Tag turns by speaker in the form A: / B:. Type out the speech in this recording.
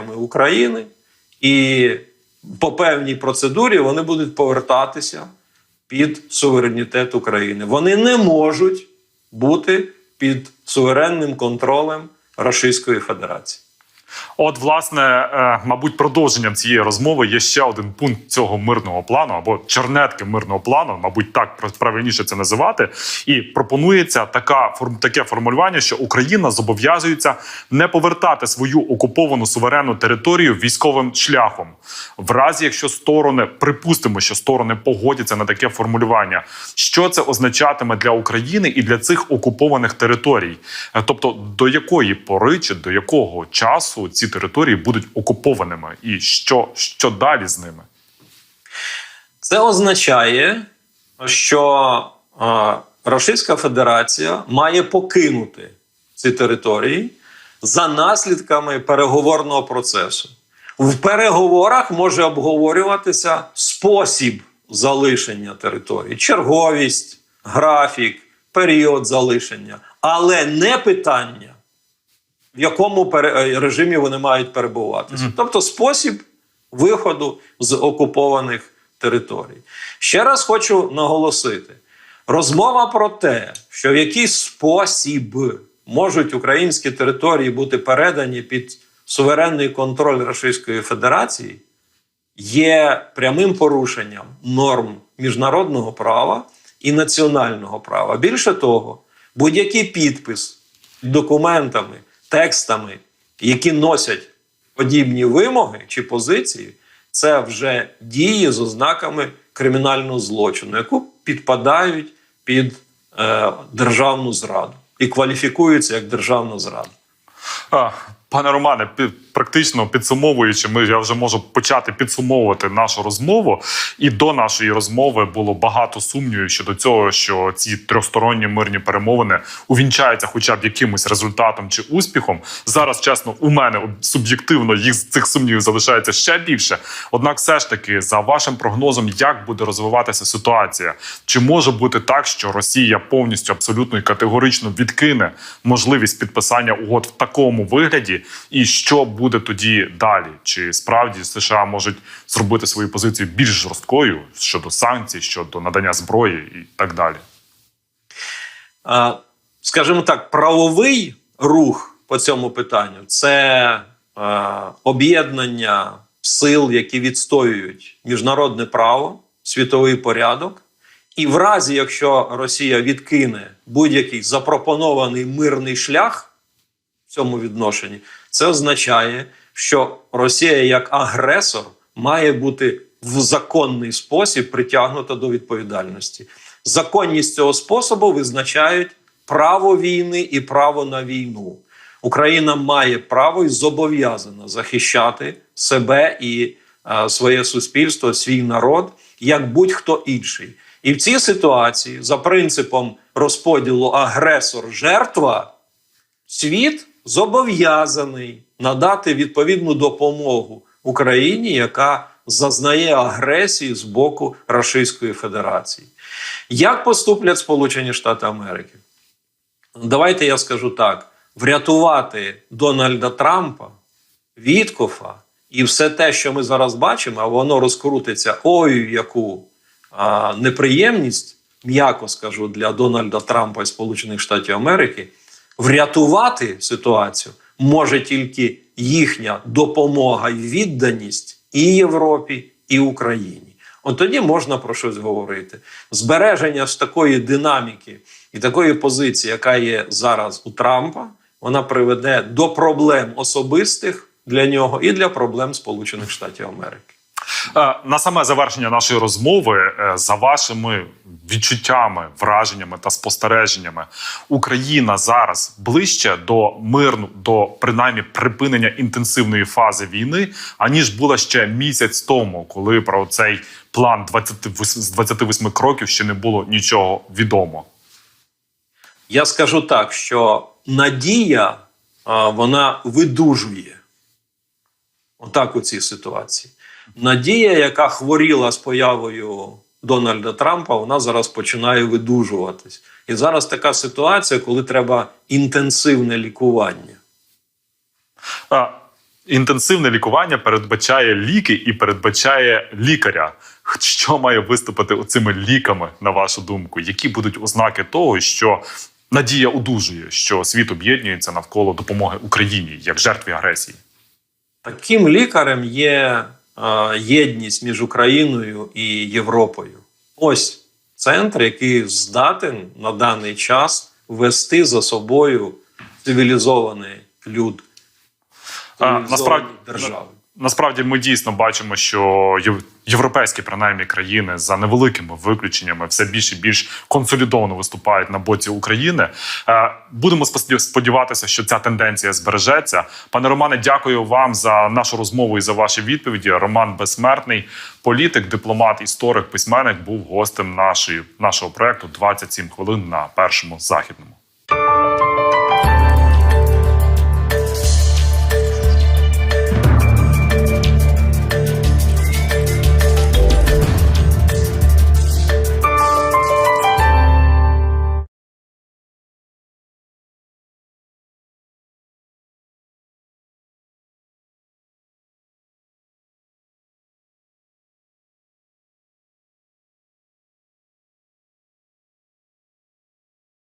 A: України, і по певній процедурі вони будуть повертатися під суверенітет України. Вони не можуть бути під суверенним контролем Російської Федерації.
B: От, власне, е, мабуть, продовженням цієї розмови є ще один пункт цього мирного плану або чернетки мирного плану, мабуть, так правильніше це називати. І пропонується така таке формулювання, що Україна зобов'язується не повертати свою окуповану суверенну територію військовим шляхом, в разі якщо сторони припустимо, що сторони погодяться на таке формулювання. Що це означатиме для України і для цих окупованих територій? Е, Тобто, до якої пори чи до якого часу ці території будуть окупованими, і що, що далі з ними?
A: Це означає, що е, Російська Федерація має покинути ці території за наслідками переговорного процесу. В переговорах може обговорюватися спосіб залишення території, черговість, графік, період залишення, але не питання, в якому е, режимі вони мають перебуватися. Тобто спосіб виходу з окупованих територій. Ще раз хочу наголосити: розмова про те, що в якийсь спосіб можуть українські території бути передані під суверенний контроль Російської Федерації, є прямим порушенням норм міжнародного права і національного права. Більше того, будь-який підпис документами, текстами, які носять подібні вимоги чи позиції, це вже дії з ознаками кримінального злочину, яку підпадають під е, державну зраду і кваліфікуються як державна зрада.
B: А, Пане Романе, практично підсумовуючи, ми я вже можу почати підсумовувати нашу розмову. І до нашої розмови було багато сумнівів щодо цього, що ці трьохсторонні мирні перемовини увінчаються, хоча б якимось результатом чи успіхом. Зараз, чесно, у мене суб'єктивно їх цих сумнівів залишається ще більше. Однак, все ж таки, за вашим прогнозом, як буде розвиватися ситуація? Чи може бути так, що Росія повністю абсолютно і категорично відкине можливість підписання угод в такому вигляді? І що буде тоді далі? Чи справді США можуть зробити свою позицію більш жорсткою щодо санкцій, щодо надання зброї і так далі?
A: Скажімо так, правовий рух по цьому питанню це об'єднання сил, які відстоюють міжнародне право, світовий порядок. І в разі, якщо Росія відкине будь-який запропонований мирний шлях цьому відношенні, це означає, що Росія як агресор має бути в законний спосіб притягнута до відповідальності. Законність цього способу визначають право війни і право на війну. Україна має право і зобов'язана захищати себе і е, своє суспільство, свій народ як будь-хто інший. І в цій ситуації, за принципом розподілу агресор-жертва, світ зобов'язаний надати відповідну допомогу Україні, яка зазнає агресії з боку Російської Федерації. Як поступлять Сполучені Штати Америки? Давайте я скажу так: врятувати Дональда Трампа, Віткофа і все те, що ми зараз бачимо, а воно розкрутиться ой, яку а, неприємність, м'яко скажу, для Дональда Трампа і Сполучених Штатів Америки, врятувати ситуацію може тільки їхня допомога і відданість і Європі, і Україні. От тоді можна про щось говорити. Збереження ж такої динаміки і такої позиції, яка є зараз у Трампа, вона приведе до проблем особистих для нього і для проблем Сполучених Штатів Америки.
B: Е, На саме завершення нашої розмови, е, за вашими відчуттями, враженнями та спостереженнями, Україна зараз ближче до мирну, до принаймні припинення інтенсивної фази війни, аніж була ще місяць тому, коли про цей план 28, з 28 кроків ще не було нічого відомо.
A: Я скажу так, що надія вона видужує. Отак у цій ситуації. Надія, яка хворіла з появою Дональда Трампа, вона зараз починає видужуватись. І зараз така ситуація, коли треба інтенсивне лікування.
B: Е, інтенсивне лікування передбачає ліки і передбачає лікаря. Що має виступити цими ліками, на вашу думку? Які будуть ознаки того, що надія одужує, що світ об'єднується навколо допомоги Україні як жертві агресії?
A: Таким лікарем є єдність між Україною і Європою. Ось центр, який здатен на даний час вести за собою цивілізований люд,
B: А, насправді-
A: держави.
B: Насправді ми дійсно бачимо, що європейські принаймні країни за невеликими виключеннями все більше і більш консолідовано виступають на боці України. Е, Будемо сподіватися, що ця тенденція збережеться. Пане Романе, дякую вам за нашу розмову і за ваші відповіді. Роман Безсмертний, політик, дипломат, історик, письменник, був гостем нашої нашого проекту «27 хвилин на першому західному.